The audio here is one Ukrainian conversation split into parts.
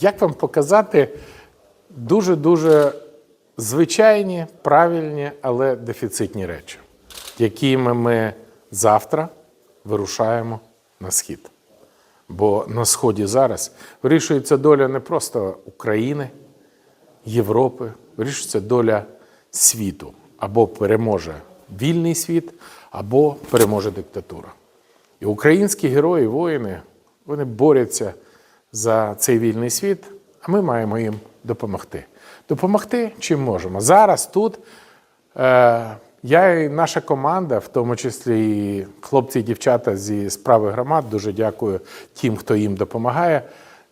як вам показати дуже-дуже звичайні, правильні, але дефіцитні речі, якими ми завтра вирушаємо на схід. Бо на сході зараз вирішується доля не просто України, Європи, вирішується доля світу. Або переможе вільний світ, або переможе диктатура. І українські герої, воїни, вони борються за цей вільний світ, а ми маємо їм допомогти. Допомогти чим можемо. Зараз тут е, я і наша команда, в тому числі і хлопці і дівчата зі справи громад, дуже дякую тим, хто їм допомагає,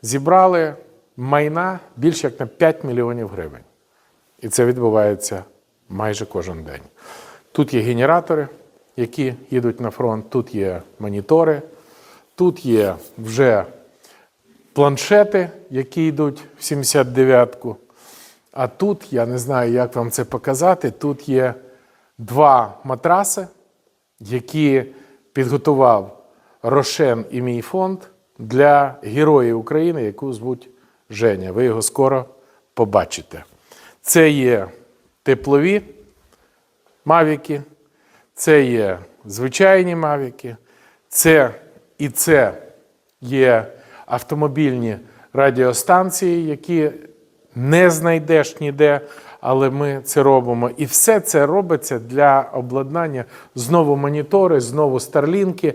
зібрали майна більше як на 5 мільйонів гривень. І це відбувається майже кожен день. Тут є генератори, які їдуть на фронт, тут є монітори, тут є вже планшети, які йдуть в 79-ку. А тут, я не знаю, як вам це показати, тут є два матраси, які підготував Рошен і мій фонд для героїв України, яку звуть Женя. Ви його скоро побачите. Це є теплові мавіки, це є звичайні мавіки, це і це є автомобільні радіостанції, які не знайдеш ніде, але ми це робимо. І все це робиться для обладнання знову монітори, знову старлінки.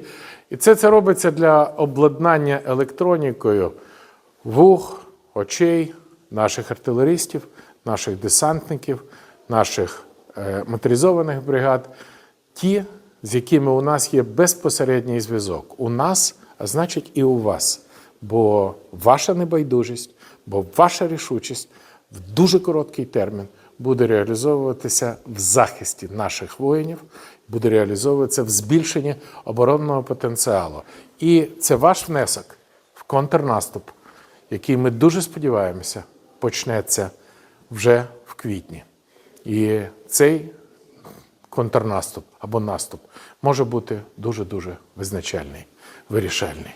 І це це робиться для обладнання електронікою вух, очей наших артилеристів, наших десантників, наших е, моторизованих бригад, ті, з якими у нас є безпосередній зв'язок. У нас, а значить, і у вас. Бо ваша небайдужість, бо ваша рішучість в дуже короткий термін буде реалізовуватися в захисті наших воїнів, буде реалізовуватися в збільшенні оборонного потенціалу. І це ваш внесок в контрнаступ, який ми дуже сподіваємося почнеться вже в квітні. І цей контрнаступ або наступ може бути дуже-дуже визначальний, вирішальний.